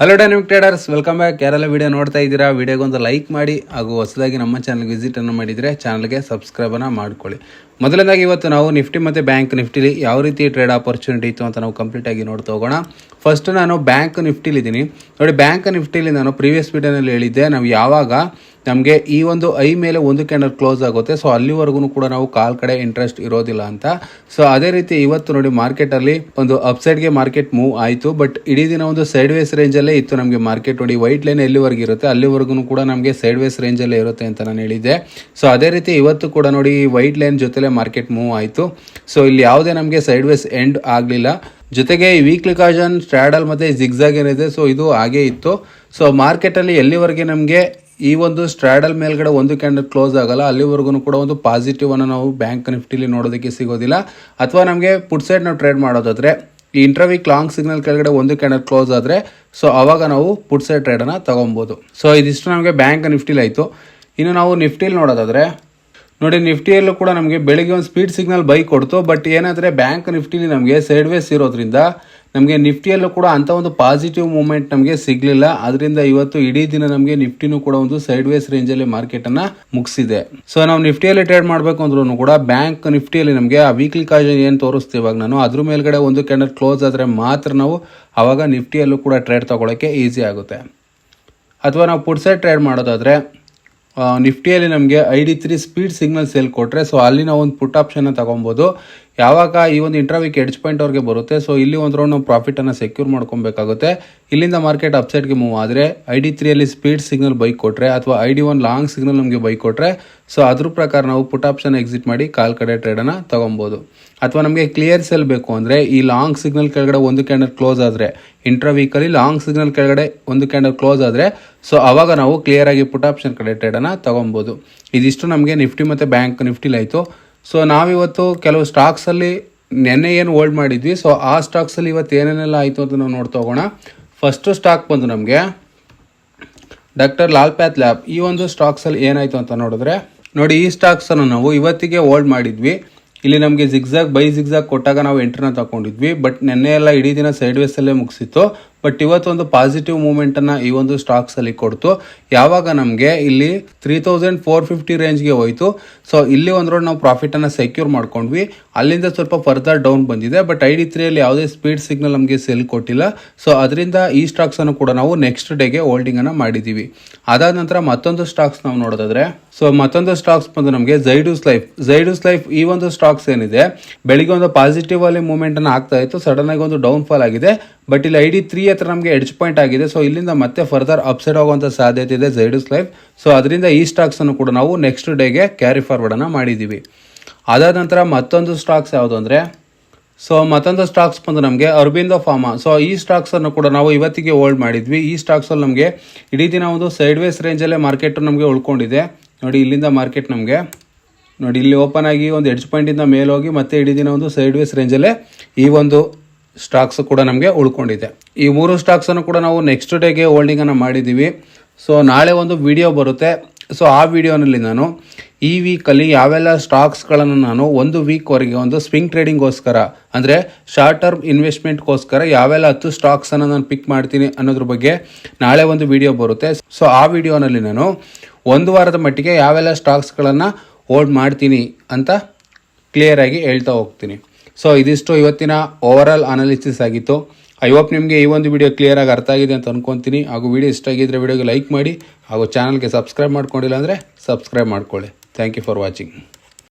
Hello dynamic traders welcome back ಯಾರೆಲ್ಲ video ನೋಡ್ತಾ ಇದ್ದೀರಾ ವಿಡಿಯೋಗೊಂದು ಲೈಕ್ ಮಾಡಿ ಹಾಗೂ ಹೊಸದಾಗಿ ನಮ್ಮ ಚಾನಲ್ಗೆ ವಿಸಿಟನ್ನು ಮಾಡಿದರೆ ಚಾನಲ್ಗೆ ಸಬ್ಸ್ಕ್ರೈಬನ್ನು ಮಾಡ್ಕೊಳ್ಳಿ. ಮೊದಲನೇದಾಗಿ ಇವತ್ತು ನಾವು ನಿಫ್ಟಿ ಮತ್ತು ಬ್ಯಾಂಕ್ ನಿಫ್ಟಿಲಿ ಯಾವ ರೀತಿ ಟ್ರೇಡ್ ಆಪರ್ಚುನಿಟಿ ಇತ್ತು ಅಂತ ನಾವು ಕಂಪ್ಲೀಟ್ ಆಗಿ ನೋಡ್ತಾ ಹೋಗೋಣ ಫಸ್ಟ್ ನಾನು ಬ್ಯಾಂಕ್ ನಿಫ್ಟಿಲಿದ್ದೀನಿ ನೋಡಿ ಬ್ಯಾಂಕ್ ನಿಫ್ಟಿಲಿ ನಾನು ಪ್ರೀವಿಯಸ್ ವಿಡಿಯೋನಲ್ಲಿ ಹೇಳಿದ್ದೆ, ನಾವು ಯಾವಾಗ ನಮಗೆ ಈ ಒಂದು ಐ ಮೇಲೆ ಒಂದು ಕ್ಯಾಂಡಲ್ ಕ್ಲೋಸ್ ಆಗುತ್ತೆ. ಸೊ ಅಲ್ಲಿವರೆಗೂ ಕೂಡ ನಾವು ಕಾಲ್ ಕಡೆ ಇಂಟ್ರೆಸ್ಟ್ ಇರೋದಿಲ್ಲ ಅಂತ. ಸೊ ಅದೇ ರೀತಿ ಇವತ್ತು ನೋಡಿ ಮಾರ್ಕೆಟಲ್ಲಿ ಒಂದು ಅಪ್ಸೈಡ್ಗೆ ಮಾರ್ಕೆಟ್ ಮೂವ್ ಆಯಿತು. ಬಟ್ ಇಡೀ ದಿನ ಒಂದು ಸೈಡ್ ವೇಸ್ ರೇಂಜಲ್ಲೇ ಇತ್ತು ನಮಗೆ ಮಾರ್ಕೆಟ್ ನೋಡಿ ವೈಟ್ ಲೈನ್ ಎಲ್ಲಿವರೆಗೂ ಇರುತ್ತೆ? ಅಲ್ಲಿವರೆಗೂ ಕೂಡ ನಮಗೆ ಸೈಡ್ ವೇಸ್ ರೇಂಜಲ್ಲೇ ಇರುತ್ತೆ ಅಂತ ನಾನು ಹೇಳಿದ್ದೆ. ಸೊ ಅದೇ ರೀತಿ ಇವತ್ತು ಕೂಡ ನೋಡಿ ವೈಟ್ ಲೈನ್ ಜೊತೆಲೆ ಮಾರ್ಕೆಟ್ ಮೂವ್ ಆಯಿತು. ಸೊ ಇಲ್ಲಿ ಯಾವುದೇ ನಮಗೆ ಸೈಡ್ ವೇಸ್ ಎಂಡ್ ಆಗಲಿಲ್ಲ. ಜೊತೆಗೆ ಈ ವೀಕ್ಲಿ ಕಾಜನ್ ಸ್ಟ್ರಾಡಲ್ ಮತ್ತು ಜಿಗ್ಜಾಗ್ ಏನಿದೆ. ಸೊ ಇದು ಹಾಗೇ ಇತ್ತು. ಸೊ ಮಾರ್ಕೆಟಲ್ಲಿ ಎಲ್ಲಿವರೆಗೆ ನಮಗೆ ಈ ಒಂದು ಸ್ಟ್ರಾಡಲ್ ಮೇಲ್ಗಡೆ ಒಂದು ಕ್ಯಾಂಡಲ್ ಕ್ಲೋಸ್ ಆಗಲ್ಲ, ಅಲ್ಲಿವರೆಗೂ ಕೂಡ ಒಂದು ಪಾಸಿಟಿವ್ ಅನ್ನು ನಾವು ಬ್ಯಾಂಕ್ ನಿಫ್ಟಿಲಿ ನೋಡೋದಕ್ಕೆ ಸಿಗೋದಿಲ್ಲ. ಅಥವಾ ನಮಗೆ ಪುಟ್ ಸೈಡ್ ನಾವು ಟ್ರೇಡ್ ಮಾಡೋದಾದ್ರೆ, ಈ ಇಂಟರ್ವೀಕ್ ಲಾಂಗ್ ಸಿಗ್ನಲ್ ಕೆಳಗಡೆ ಒಂದು ಕ್ಯಾಂಡಲ್ ಕ್ಲೋಸ್ ಆದರೆ, ಸೊ ಅವಾಗ ನಾವು ಪುಟ್ ಸೈಡ್ ಟ್ರೇಡನ್ನು ತಗೊಬೋದು ಸೊ ಇದಿಷ್ಟು ನಮಗೆ ಬ್ಯಾಂಕ್ ನಿಫ್ಟಿಲಿ ಆಯಿತು. ಇನ್ನು ನಾವು ನಿಫ್ಟಿಲಿ ನೋಡೋದಾದ್ರೆ, ನೋಡಿ ನಿಫ್ಟಿಯಲ್ಲೂ ಕೂಡ ನಮಗೆ ಬೆಳಿಗ್ಗೆ ಒಂದು ಸ್ಪೀಡ್ ಸಿಗ್ನಲ್ ಬೈ ಕೊಡ್ತು, ಬಟ್ ಏನಾದರೆ ಬ್ಯಾಂಕ್ ನಿಫ್ಟಿಲಿ ನಮಗೆ ಸೈಡ್ ವೇಸ್ ಇರೋದ್ರಿಂದ ನಮಗೆ ನಿಫ್ಟಿಯಲ್ಲೂ ಕೂಡ ಅಂಥ ಒಂದು ಪಾಸಿಟಿವ್ ಮೂಮೆಂಟ್ ನಮಗೆ ಸಿಗಲಿಲ್ಲ. ಅದರಿಂದ ಇವತ್ತು ಇಡೀ ದಿನ ನಮಗೆ ನಿಫ್ಟಿನೂ ಕೂಡ ಒಂದು ಸೈಡ್ ವೇಸ್ ರೇಂಜಲ್ಲಿ ಮಾರ್ಕೆಟನ್ನು ಮುಗಿಸಿದೆ. ಸೊ ನಾವು ನಿಫ್ಟಿಯಲ್ಲಿ ಟ್ರೇಡ್ ಮಾಡಬೇಕು ಅಂದ್ರೂ ಕೂಡ ಬ್ಯಾಂಕ್ ನಿಫ್ಟಿಯಲ್ಲಿ ನಮಗೆ ಆ ವೀಕ್ಲಿ ಕಾಜ್ ಏನು ತೋರಿಸ್ತೀವಿ ಇವಾಗ ನಾನು, ಅದ್ರ ಮೇಲ್ಗಡೆ ಒಂದು ಕ್ಯಾಂಡಲ್ ಕ್ಲೋಸ್ ಆದರೆ ಮಾತ್ರ ನಾವು ಆವಾಗ ನಿಫ್ಟಿಯಲ್ಲೂ ಕೂಡ ಟ್ರೇಡ್ ತಗೊಳ್ಳೋಕ್ಕೆ ಈಸಿ ಆಗುತ್ತೆ. ಅಥವಾ ನಾವು ಪುಡ್ಸೆ ಟ್ರೇಡ್ ಮಾಡೋದಾದರೆ ನಿಫ್ಟಿಯಲ್ಲಿ ನಮಗೆ I D three speed signal sell ಕೊಟ್ಟರೆ ಸೊ ಅಲ್ಲಿ ನಾವು ಒಂದು ಪುಟ್ ಆಪ್ಷನ್ನ ತಗೊಬೋದು. ಯಾವಾಗ ಈ ಒಂದು ಇಂಟರ್ವ್ಯೂಕ್ ಎಡ್ಜ್ ಪಾಯಿಂಟ್ ಅವ್ರಿಗೆ ಬರುತ್ತೆ ಸೊ ಇಲ್ಲಿ ಒಂದು ರೌಂಡ್ ನಾವು ಪ್ರಾಫಿಟನ್ನು ಸೆಕ್ಯೂರ್ ಮಾಡ್ಕೊಬೇಕಾಗುತ್ತೆ. ಇಲ್ಲಿಂದ ಮಾರ್ಕೆಟ್ ಅಪ್ಸೈಡ್ಗೆ ಮೂವ್ ಆದರೆ ಐ ಡಿ ತ್ರೀಯಲ್ಲಿ ಸ್ಪೀಡ್ ಸಿಗ್ನಲ್ ಬೈಕ್ ಕೊಟ್ಟರೆ ಅಥವಾ I D one long signal ನಮಗೆ ಬೈಕ್ ಕೊಟ್ಟರೆ ಸೊ ಅದ್ರ ಪ್ರಕಾರ ನಾವು ಪುಟ್ ಆಪ್ಷನ್ ಎಕ್ಸಿಟ್ ಮಾಡಿ ಕಾಲ್ ಕಡೆ ಟ್ರೇಡನ್ನು ತಗೊಬೋದು. ಅಥವಾ ನಮಗೆ ಕ್ಲಿಯರ್ ಸೆಲ್ ಬೇಕು ಅಂದರೆ, ಈ ಲಾಂಗ್ ಸಿಗ್ನಲ್ ಕೆಳಗಡೆ ಒಂದು ಕ್ಯಾಂಡಲ್ ಕ್ಲೋಸ್ ಆದರೆ ಇಂಟ್ರಾ ವೀಕಲ್ಲಿ ಲಾಂಗ್ ಸಿಗ್ನಲ್ ಕೆಳಗಡೆ ಒಂದು ಕ್ಯಾಂಡಲ್ ಕ್ಲೋಸ್ ಆದರೆ ಸೊ ಅವಾಗ ನಾವು ಕ್ಲಿಯರ್ ಆಗಿ ಪುಟ್ ಆಪ್ಷನ್ ಕಡೆ ಟ್ರೇಡನ್ನು ತಗೊಬೋದು. ಇದಿಷ್ಟು ನಮಗೆ ನಿಫ್ಟಿ ಮತ್ತು ಬ್ಯಾಂಕ್ ನಿಫ್ಟಿಲಿ ಆಯಿತು. ಸೊ ನಾವಿವತ್ತು ಕೆಲವು ಸ್ಟಾಕ್ಸಲ್ಲಿ ನೆನ್ನೆ ಏನು ಹೋಲ್ಡ್ ಮಾಡಿದ್ವಿ. ಸೊ ಆ ಸ್ಟಾಕ್ಸಲ್ಲಿ ಇವತ್ತು ಏನೇನೆಲ್ಲ ಆಯಿತು ಅಂತ ನಾವು ನೋಡ್ತಾ ಹೋಗೋಣ ಫಸ್ಟು ಸ್ಟಾಕ್ ಬಂದು ನಮಗೆ ಡಾಕ್ಟರ್ ಲಾಲ್ ಪ್ಯಾತ್ ಲ್ಯಾಬ್ ಈ ಒಂದು ಸ್ಟಾಕ್ಸಲ್ಲಿ ಏನಾಯಿತು ಅಂತ ನೋಡಿದ್ರೆ, ನೋಡಿ ಈ ಸ್ಟಾಕ್ಸನ್ನು ನಾವು ಇವತ್ತಿಗೆ ಹೋಲ್ಡ್ ಮಾಡಿದ್ವಿ. ಇಲ್ಲಿ ನಮಗೆ ಜಿಗ್ಜಾಗ್ ಬೈ ಜಿಗ್ಜಾಗ್ ಕೊಟ್ಟಾಗ ನಾವು ಎಂಟ್ರನ್ನ ತಗೊಂಡಿದ್ವಿ. ಬಟ್ ನೆನ್ನೆ ಎಲ್ಲ ಇಡೀ ದಿನ ಸೈಡ್ ವೇಸಲ್ಲೇ ಮುಗಿಸಿತ್ತು. ಬಟ್ ಇವತ್ತೊಂದು ಪಾಸಿಟಿವ್ ಮೂಮೆಂಟನ್ನು ಈ ಒಂದು ಸ್ಟಾಕ್ಸಲ್ಲಿ ಕೊಡ್ತು. ಯಾವಾಗ ನಮಗೆ ಇಲ್ಲಿ ತ್ರೀ ತೌಸಂಡ್ ಫೋರ್ ಫಿಫ್ಟಿ ರೇಂಜ್ಗೆ ಹೋಯಿತು. ಸೊ ಇಲ್ಲಿ ಒಂದು ರೌಂಡ್ ನಾವು ಪ್ರಾಫಿಟನ್ನು ಸೆಕ್ಯೂರ್ ಮಾಡ್ಕೊಂಡ್ವಿ. ಅಲ್ಲಿಂದ ಸ್ವಲ್ಪ ಫರ್ದರ್ ಡೌನ್ ಬಂದಿದೆ. ಬಟ್ ಐ ಡಿ ತ್ರೀಯಲ್ಲಿ ಯಾವುದೇ ಸ್ಪೀಡ್ ಸಿಗ್ನಲ್ ನಮಗೆ ಸೆಲ್ ಕೊಟ್ಟಿಲ್ಲ. ಸೊ ಅದರಿಂದ ಈ ಸ್ಟಾಕ್ಸನ್ನು ಕೂಡ ನಾವು ನೆಕ್ಸ್ಟ್ ಡೇಗೆ ಹೋಲ್ಡಿಂಗನ್ನು ಮಾಡಿದ್ದೀವಿ ಅದಾದ ನಂತರ ಮತ್ತೊಂದು ಸ್ಟಾಕ್ಸ್ ನಾವು ನೋಡೋದಾದ್ರೆ. ಸೊ ಮತ್ತೊಂದು ಸ್ಟಾಕ್ಸ್ ಬಂದು ನಮಗೆ ಜೈಡೂಸ್ ಲೈಫ್ ಜೈಡೂಸ್ ಲೈಫ್ ಈ ಒಂದು ಸ್ಟಾಕ್ಸ್ ಏನಿದೆ, ಬೆಳಿಗ್ಗೆ ಒಂದು ಪಾಸಿಟಿವ್ ಅಲ್ಲಿ ಮೂವ್ಮೆಂಟ್ ಅನ್ನು ಆಗ್ತಾ ಇತ್ತು ಸಡನ್ ಆಗಿ ಒಂದು ಡೌನ್ ಫಾಲ್ ಆಗಿದೆ. ಬಟ್ ಇಲ್ಲಿ ಐ ಡಿ ತ್ರೀ ಹತ್ರ ನಮಗೆ ಎಡ್ಜ್ ಪಾಯಿಂಟ್ ಆಗಿದೆ. ಸೊ ಇಲ್ಲಿಂದ ಮತ್ತೆ ಫರ್ದರ್ ಅಪ್ಸೈಡ್ ಆಗುವಂತ ಸಾಧ್ಯತೆ ಇದೆ ಜೈಡೂಸ್ ಲೈಫ್ ಸೊ ಅದರಿಂದ ಈ ಸ್ಟಾಕ್ಸ್ ಅನ್ನು ಕೂಡ ನಾವು ನೆಕ್ಸ್ಟ್ ಡೇಗೆ ಕ್ಯಾರಿ ಫಾರ್ವರ್ಡ್ ಅನ್ನ ಮಾಡಿದ್ದೀವಿ ಅದಾದ ನಂತರ ಮತ್ತೊಂದು ಸ್ಟಾಕ್ಸ್ ಯಾವುದು ಅಂದ್ರೆ ಸೊ ಮತ್ತೊಂದು ಸ್ಟಾಕ್ಸ್ ಬಂದು ನಮಗೆ ಅರಬಿಂದೋ ಫಾರ್ಮಾ ಸೊ ಈ ಸ್ಟಾಕ್ಸ್ ಅನ್ನು ಕೂಡ ನಾವು ಇವತ್ತಿಗೆ ಹೋಲ್ಡ್ ಮಾಡಿದ್ವಿ. ಈ ಸ್ಟಾಕ್ಸ್ ಅಲ್ಲಿ ನಮಗೆ ಇಡೀ ದಿನ ಒಂದು ಸೈಡ್ ವೇಸ್ ರೇಂಜಲ್ಲೇ ಮಾರ್ಕೆಟ್ ನಮಗೆ ಉಳ್ಕೊಂಡಿದೆ. ನೋಡಿ, ಇಲ್ಲಿಂದ ಮಾರ್ಕೆಟ್ ನಮಗೆ ನೋಡಿ, ಇಲ್ಲಿ ಓಪನ್ ಆಗಿ ಒಂದು ಎಡ್ಜ್ ಪಾಯಿಂಟಿಂದ ಮೇಲೆ ಹೋಗಿ ಮತ್ತೆ ಇಡೀ ದಿನ ಒಂದು ಸೈಡ್ ವೇಸ್ ರೇಂಜಲ್ಲೇ ಈ ಒಂದು ಸ್ಟಾಕ್ಸ್ ಕೂಡ ನಮಗೆ ಉಳ್ಕೊಂಡಿದೆ. ಈ ಮೂರು ಸ್ಟಾಕ್ಸನ್ನು ಕೂಡ ನಾವು ನೆಕ್ಸ್ಟ್ ಡೇಗೆ ಹೋಲ್ಡಿಂಗನ್ನು ಮಾಡಿದ್ದೀವಿ. ಸೊ ನಾಳೆ ಒಂದು ವಿಡಿಯೋ ಬರುತ್ತೆ. ಸೊ ಆ ವಿಡಿಯೋನಲ್ಲಿ ನಾನು ಈ ವೀಕಲ್ಲಿ ಯಾವೆಲ್ಲ ಸ್ಟಾಕ್ಸ್ಗಳನ್ನು ನಾನು ಒಂದು ವೀಕ್ವರೆಗೆ ಒಂದು ಸ್ವಿಂಗ್ ಟ್ರೇಡಿಂಗ್ಗೋಸ್ಕರ ಅಂದರೆ ಶಾರ್ಟ್ ಟರ್ಮ್ ಇನ್ವೆಸ್ಟ್ಮೆಂಟ್ಗೋಸ್ಕರ ಯಾವೆಲ್ಲ ಹತ್ತು ಸ್ಟಾಕ್ಸನ್ನು ನಾನು ಪಿಕ್ ಮಾಡ್ತೀನಿ ಅನ್ನೋದ್ರ ಬಗ್ಗೆ ನಾಳೆ ಒಂದು ವಿಡಿಯೋ ಬರುತ್ತೆ. ಸೊ ಆ ವಿಡಿಯೋನಲ್ಲಿ ನಾನು ಒಂದು ವಾರದ ಮಟ್ಟಿಗೆ ಯಾವೆಲ್ಲ ಸ್ಟಾಕ್ಸ್ಗಳನ್ನು ಹೋಲ್ಡ್ ಮಾಡ್ತೀನಿ ಅಂತ ಕ್ಲಿಯರಾಗಿ ಹೇಳ್ತಾ ಹೋಗ್ತೀನಿ. ಸೊ ಇದಿಷ್ಟು ಇವತ್ತಿನ ಓವರ್ ಆಲ್ ಅನಾಲಿಸಿಸ್ ಆಗಿತ್ತು. ಐ ಹೋಪ್ ನಿಮಗೆ ಈ ಒಂದು ವಿಡಿಯೋ ಕ್ಲಿಯರಾಗಿ ಅರ್ಥ ಆಗಿದೆ ಅಂತ ಅನ್ಕೊಂತೀನಿ. ಹಾಗೂ ವಿಡಿಯೋ ಇಷ್ಟ ಆಗಿದ್ದರೆ ವಿಡಿಯೋಗೆ ಲೈಕ್ ಮಾಡಿ ಹಾಗೂ ಚಾನಲ್ಗೆ ಸಬ್ಸ್ಕ್ರೈಬ್ ಮಾಡ್ಕೊಂಡಿಲ್ಲ ಅಂದರೆ ಸಬ್ಸ್ಕ್ರೈಬ್ ಮಾಡ್ಕೊಳ್ಳಿ. Thank you for watching